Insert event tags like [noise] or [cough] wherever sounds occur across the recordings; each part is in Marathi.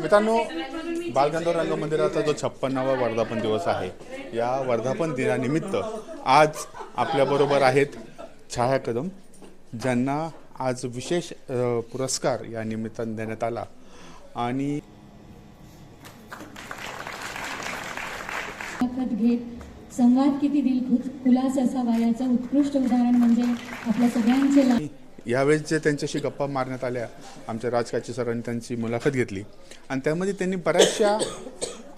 मित्रांनो बालगंधर्व रंगमंदिराचा जो छप्पन्नावा वर्धापन दिवस आहे या वर्धापन दिनानिमित्त आज आपल्याबरोबर आहेत छाया कदम ज्यांना आज विशेष पुरस्कार या निमित्तानं देण्यात आला. आणि संघात संवाद किती दिल खुलास असावा याचं उत्कृष्ट उदाहरण म्हणजे आपल्या सगळ्यांचे यावेळेस जे त्यांच्याशी गप्पा मारण्यात आल्या आमच्या राजकाची सरांनी त्यांची मुलाखत घेतली. आणि त्यामध्ये त्यांनी बऱ्याचशा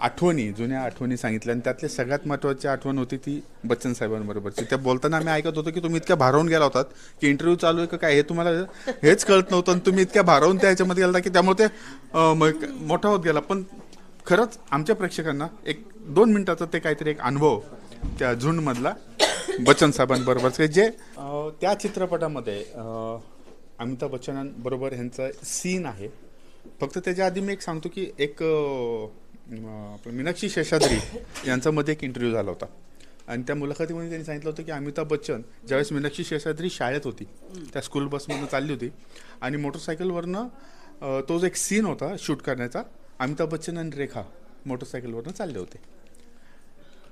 आठवणी जुन्या आठवणी सांगितल्या आणि त्यातली सगळ्यात महत्त्वाची आठवण होती ती बच्चन साहेबांबरोबरची त्या बोलताना आम्ही ऐकत होतो की तुम्ही इतक्या भारावून गेला होतात की इंटरव्ह्यू चालू आहे का काय हे तुम्हाला हेच कळत नव्हतं आणि तुम्ही इतक्या भारावून त्या ह्याच्यामध्ये गेला की त्यामुळे ते मोठा होत गेला. पण खरंच आमच्या प्रेक्षकांना एक दोन मिनिटाचा ते काहीतरी एक अनुभव त्या झुंडमधला बच्चन साहेबां बरोबर जे त्या चित्रपटामध्ये अमिताभ बच्चनांबरोबर ह्यांचा सीन आहे. फक्त त्याच्या आधी मी एक सांगतो की एक आपलं मीनाक्षी शेषाद्री यांचा मध्ये एक इंटरव्ह्यू झाला होता. आणि त्या मुलाखतीमध्ये त्यांनी सांगितलं होतं की अमिताभ बच्चन ज्यावेळेस मीनाक्षी शेषाद्री शाळेत होती त्या स्कूल बसमधून चालली होती आणि मोटरसायकलवरनं तो जो एक सीन होता शूट करण्याचा अमिताभ बच्चन आणि रेखा मोटरसायकलवरनं चालले होते.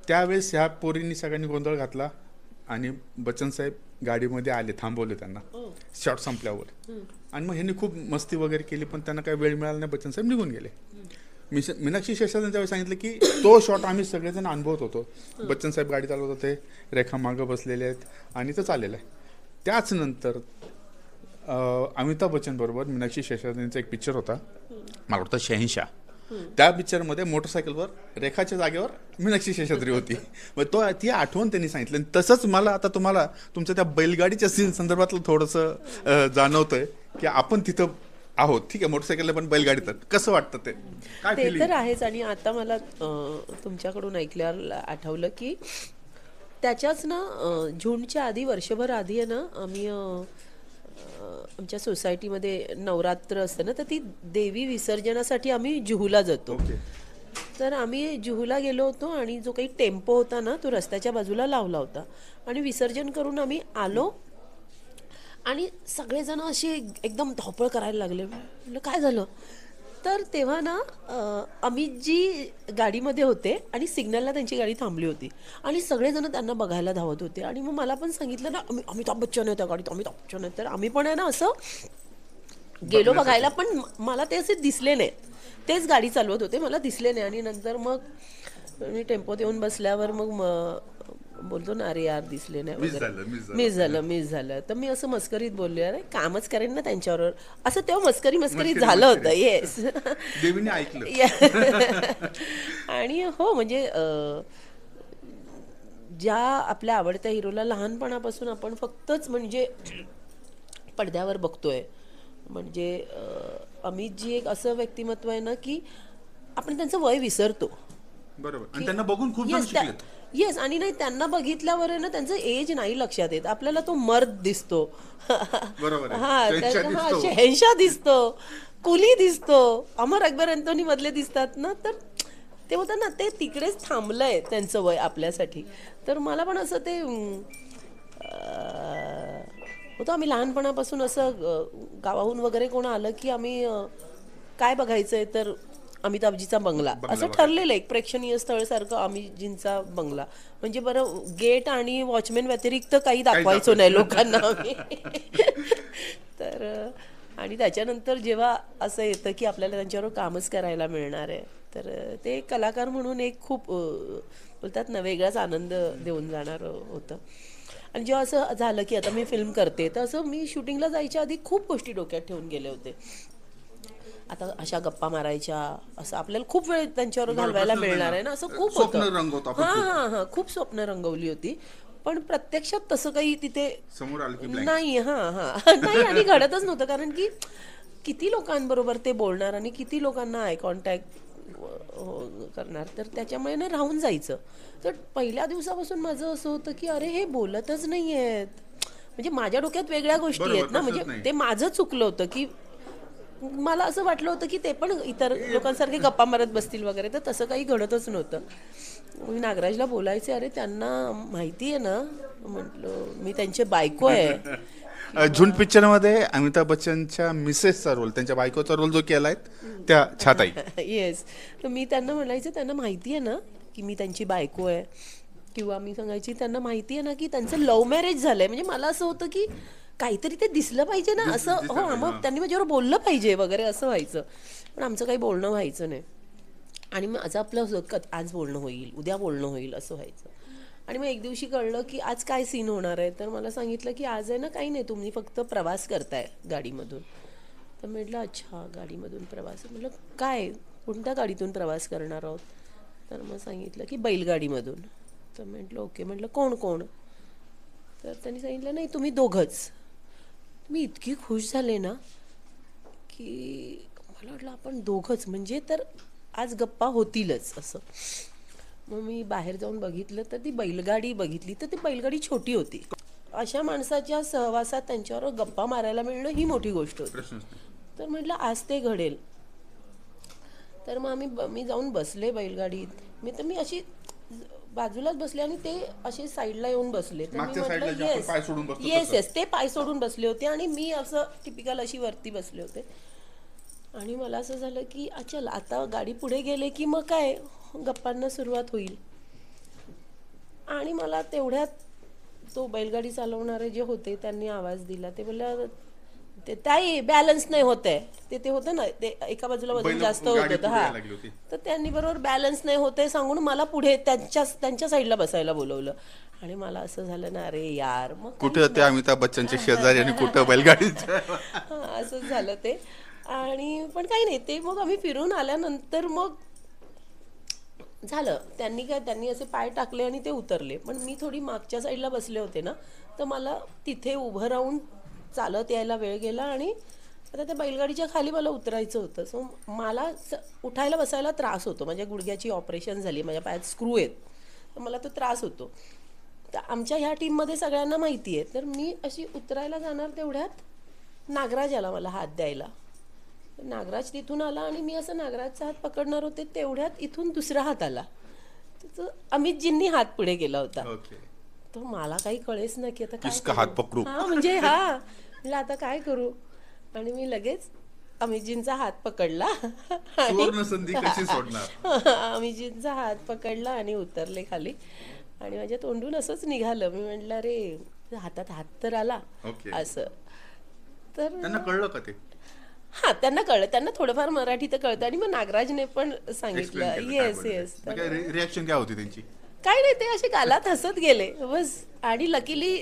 त्यावेळेस ह्या पोरींनी सगळ्यांनी गोंधळ घातला. आणि बच्चन साहेब गाडीमध्ये आले थांबवले त्यांना. शॉट संपल्यावर. आणि मग ह्यांनी खूप मस्ती वगैरे केली पण त्यांना काही वेळ मिळाला नाही बच्चन साहेब निघून गेले. मिश मीनाक्षी शेषाद्री त्यावेळी सांगितलं की तो शॉट आम्ही सगळेजण अनुभवत होतो. बच्चन साहेब गाडी चालवत होते रेखा मागं बसलेले आहेत आणि ते चाललेलं आहे. त्याच नंतर अमिताभ बच्चन बरोबर मीनाक्षी शेषाद्रींचा एक पिक्चर होता. मला वाटतं शहनशाह. त्या पिक्चरमध्ये मोटरसायकलवर रेखाच्या जागेवर मीनाक्षी शेषाद्री होती. मग तो ती आठवण त्यांनी सांगितलं. तसंच मला आता तुम्हाला तुमच्या त्या बैलगाडीच्या सीन संदर्भातलं थोडंसं जाणवतंय की आपण तिथं आहोत. ठीक आहे मोटरसायकलला पण बैलगाडीत कसं वाटतं ते? ते? तर आहेच. आणि आता मला तुमच्याकडून ऐकल्यावर आठवलं की त्याच्याच ना जूनच्या आधी वर्षभर आधी आहे ना आम्ही आमच्या सोसायटीमध्ये नवरात्र असतं ना तर ती देवी विसर्जनासाठी आम्ही जुहूला जातो. तर आम्ही जुहूला गेलो होतो आणि जो काही टेम्पो होता ना तो रस्त्याच्या बाजूला लावला होता. आणि विसर्जन करून आम्ही आलो. आणि सगळेजण असे एकदम धावपळ करायला लागले. म्हटलं काय झालं? तर तेव्हा ना अमितजी गाडीमध्ये होते आणि सिग्नलला त्यांची गाडी थांबली होती. आणि सगळेजण त्यांना बघायला धावत होते. आणि मग मला पण सांगितलं ना अमि- अमिताभ बच्चन आहे त्या गाडीत अमिताभ बच्चन आहे. तर आम्ही पण आहे ना असं गेलो बघायला पण मला ते असे दिसले नाही. तेच गाडी चालवत होते मला दिसले नाही. आणि नंतर मग मी टेम्पोत येऊन बसल्यावर मग बोलतो ना अरे यार दिसले नाही मिस वगैरे. झालं, मिस झालं. मिस तर मी असं मस्करीत बोलले अरे कामच करेन ना त्यांच्यावर असं तेव्हा मस्करी मस्करी मस्करी- झालं होतं. येस [laughs] [laughs] आणि हो म्हणजे ज्या आपल्या आवडत्या हिरोला लहानपणापासून आपण फक्तच म्हणजे पडद्यावर बघतोय म्हणजे अमितजी एक असं व्यक्तिमत्व आहे ना की आपण त्यांचं वय विसरतो. बरोबर. आणि त्यांना बघून खूप येस आणि नाही त्यांना बघितल्यावर आहे ना त्यांचं एज नाही लक्षात येत. आपल्याला तो मर्द दिसतो. हा शहेनशाह दिसतो. कुली दिसतो. अमर अकबर अँथोनी मधले दिसतात ना तर ते होतं ना ते तिकडेच थांबलंय त्यांचं वय आपल्यासाठी. तर मला पण असं ते होतं आम्ही लहानपणापासून असं गावाहून वगैरे कोण आलं की आम्ही काय बघायचंय तर अमिताभजीचा बंगला. असं ठरलेलं एक प्रेक्षणीय स्थळ सारखं अमितजींचा बंगला. म्हणजे बरं गेट आणि वॉचमॅन व्यतिरिक्त काही दाखवायचो नाही लोकांना आम्ही. [laughs] तर आणि त्याच्यानंतर जेव्हा असं येतं की आपल्याला त्यांच्यावर कामच करायला मिळणार आहे तर ते कलाकार म्हणून एक खूप बोलतात ना वेगळाच आनंद देऊन जाणार होतं. आणि जेव्हा असं झालं की आता मी फिल्म करते तर असं मी शूटिंगला जायच्या आधी खूप गोष्टी डोक्यात ठेवून गेले होते. आता अशा गप्पा मारायच्या असं आपल्याला खूप वेळ त्यांच्यावर घालवायला मिळणार आहे ना. असं खूप स्वप्न होतं हा. हा हा खूप स्वप्न रंगवली होती पण प्रत्यक्षात तसं काही तिथे समोर. नाही हा हा [laughs] नाही आणि घडतच नव्हतं कारण की किती लोकांबरोबर ते बोलणार आणि किती लोकांना आय कॉन्टॅक्ट करणार तर त्याच्यामुळे ना राहून जायचं तर पहिल्या दिवसापासून माझं असं होतं की अरे हे बोलतच नाही आहेत म्हणजे माझ्या डोक्यात वेगळ्या गोष्टी आहेत ना म्हणजे. ते माझं चुकलं होतं की मला असं वाटलं होतं की ते पण इतर लोकांसारखे गप्पा मारत बसतील वगैरे तर तसं काही घडतच नव्हतं. मी नागराजला बोलायचे अरे त्यांना माहिती आहे ना म्हटलं मी त्यांचे बायको आहे. [laughs] झुंड पिक्चरमध्ये अमिताभ बच्चनच्या मिसेसचा रोल त्यांच्या बायकोचा रोल जो केलाय त्या छाताई. [laughs] येस तर मी त्यांना म्हणायचं त्यांना माहिती आहे ना की मी त्यांची बायको आहे. किंवा मी सांगायची त्यांना माहिती आहे ना की त्यांचं लव्ह मॅरेज झालंय. म्हणजे मला असं होतं की काहीतरी ते दिसलं पाहिजे ना असं हो मग त्यांनी माझ्यावर बोललं पाहिजे वगैरे असं व्हायचं. पण आमचं काही बोलणं व्हायचं नाही. आणि मग आज आपलं आज बोलणं होईल उद्या बोलणं होईल असं व्हायचं. आणि मग एक दिवशी कळलं की आज काय सीन होणार आहे. तर मला सांगितलं की आज आहे ना काही नाही तुम्ही फक्त प्रवास करताय गाडीमधून. तर म्हटलं अच्छा गाडीमधून प्रवास म्हटलं काय? कोणत्या गाडीतून प्रवास करणार आहोत? तर मग सांगितलं की बैलगाडीमधून. तर म्हटलं ओके. म्हटलं कोण कोण? तर त्यांनी सांगितलं नाही तुम्ही दोघंच. मी इतकी खुश झाले ना की मला वाटलं आपण दोघंच म्हणजे तर आज गप्पा होतीलच असं. मग मी बाहेर जाऊन बघितलं तर ती बैलगाडी बघितली तर ती बैलगाडी छोटी होती. अशा माणसाच्या सहवासात त्यांच्यावर गप्पा मारायला मिळणं ही मोठी गोष्ट होती. तर म्हटलं आज ते घडेल. तर मग आम्ही मी जाऊन बसले बैलगाडीत. मी तर मी अशी बाजूलाच बसले आणि ते असे साईडला येऊन बसले. तर मी मागच्या साईडला जे आपण पाय सोडून बसतो येस तसं. येस ते पाय सोडून बसले होते आणि मी असं टिपिकल अशी वरती बसले होते. आणि मला असं झालं की अच्छा आता गाडी पुढे गेले की मग काय? गप्पांना सुरुवात होईल. आणि मला तेवढ्यात तो बैलगाडी चालवणारे जे होते त्यांनी आवाज दिला. ते बोलल्या ते ताई बॅलन्स नाही होत आहे. ते ते होतं ना ते एका बाजूला वजन बैल- जास्त होत गाडी होतं पुढे हा. यायला लागली होती. तर त्यांनी बरोबर बॅलन्स नाही होते सांगून मला पुढे त्यांच्या त्यांच्या साईडला बसायला बोलवलं. आणि मला असं झालं ना अरे यार मग कुठे होते अमिताभ बच्चनचे शेजारी आणि कुठं बैलगाडीचे [laughs] हा, असंच झालं ते. आणि पण काही नाही ते मग आम्ही फिरून आल्यानंतर मग झालं. त्यांनी काय त्यांनी असे पाय टाकले आणि ते उतरले. पण मी थोडी मागच्या साईडला बसले होते ना तर मला तिथे उभं राहून चालत यायला वेळ गेला आणि आता त्या बैलगाडीच्या खाली मला उतरायचं होतं. सो मला स- उठायला बसायला त्रास होतो. माझ्या गुडघ्याची ऑपरेशन झाली माझ्या पायात स्क्रू आहेत. तर मला तो त्रास होतो. तर आमच्या ह्या टीममध्ये सगळ्यांना माहिती आहे. तर मी अशी उतरायला जाणार तेवढ्यात नागराज आला मला हात द्यायला. नागराज तिथून आला आणि मी असं नागराजचा हात पकडणार होते तेवढ्यात इथून दुसरा हात आला. तर अमितजींनी हात पुढे केला होता. ओके तर मला काही कळेच ना की आता काय करू? हात पकडू? हा म्हणजे हा. म्हणलं आता काय करू? आणि मी लगेच अमितजींचा हात पकडला. सुवर्ण संधी कशी सोडणार? [laughs] अमितजींचा हात पकडला आणि उतरले खाली. आणि माझ्या तोंडून असंच निघालं. मी म्हटलं अरे हातात हात तर आला. ओके. असं. तर त्यांना कळलं का ते? हा त्यांना कळलं. त्यांना थोडंफार मराठी तर कळतं. आणि मग नागराजने पण सांगितलं. येस. येस रिॲक्शन काय होती त्यांची? काय नाही ते असे गालात हसत गेले. बस. आणि लकीली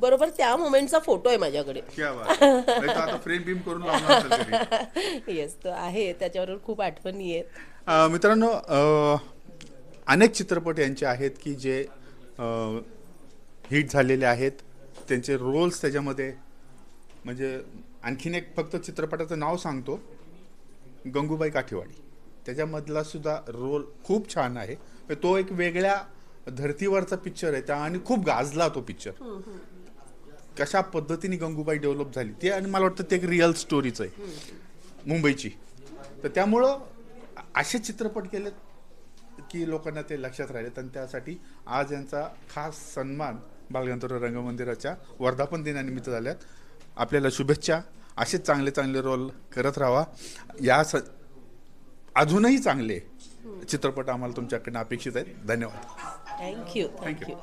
बरोबर त्या मोमेंटचा फोटो आहे माझ्याकडे. येस [laughs] तो आहे. त्याच्यावर खूप आठवणी आहेत. मित्रांनो अनेक चित्रपट यांचे आहेत की जे हिट झालेले आहेत. त्यांचे रोल्स त्याच्यामध्ये म्हणजे आणखीन एक फक्त चित्रपटाचं नाव सांगतो. गंगूबाई काठेवाडी. त्याच्यामधला सुद्धा रोल खूप छान आहे. म्हणजे तो एक वेगळ्या धर्तीवरचा पिक्चर आहे. त्या आणि खूप गाजला तो पिक्चर कशा पद्धतीने गंगूबाई डेव्हलप झाली ते आणि मला वाटतं ते एक रिअल स्टोरीच आहे. मुंबईची. तर त्यामुळं असे चित्रपट केलेत की लोकांना ते लक्षात राहिलेत. आणि त्यासाठी आज यांचा खास सन्मान बालगंधर्व रंगमंदिराच्या वर्धापन दिनानिमित्त झाल्यात. आपल्याला शुभेच्छा. असेच चांगले चांगले रोल करत राहा या स अजूनही चांगले चित्रपट आम्हाला तुमच्याकडनं अपेक्षित आहेत. धन्यवाद. थँक्यू. थँक्यू